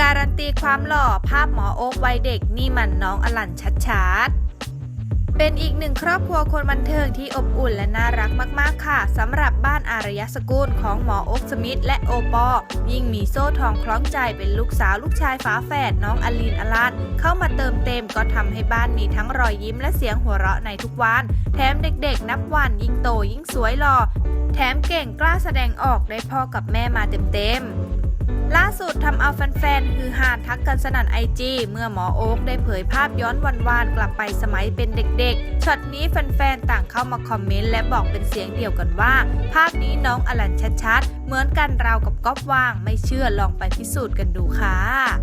การันตีความหล่อภาพหมอโอ๊กวัยเด็กนี่มันน้องอลันชัดๆเป็นอีกหนึ่งครอบครัวคนบันเทิงที่อบอุ่นและน่ารักมาก ๆ ค่ะสำหรับบ้านอารยสกุลของหมอโอ๊กสมิธและโอปอ ยิ่งมีโซ่ทองคล้องใจเป็นลูกสาวลูกชายฝาแฝดน้องอลีนอลันเข้ามาเติมเต็มก็ทำให้บ้านมีทั้งรอยยิ้มและเสียงหัวเราะในทุกวัน แถมเด็กๆ นับวันยิ่งโตยิ่งสวยหล่อแถมเก่งกล้าแสดงออกได้พ่อกับแม่มาเต็ม ๆ ล่าสุดทำเอาแฟนๆฮือฮาทักกันสนั่นไอจีเมื่อหมอโอ๊กได้เผยภาพย้อนวันวานๆกลับไปสมัยเป็นเด็กๆ ช็อตนี้แฟนๆ ต่างเข้ามาคอมเมนต์และบอกเป็นเสียงเดียวกันว่า ภาพนี้น้องอลันชัดๆ เหมือนกันราวกับก๊อฟว่าง ไม่เชื่อลองไปพิสูจน์กันดูค่ะ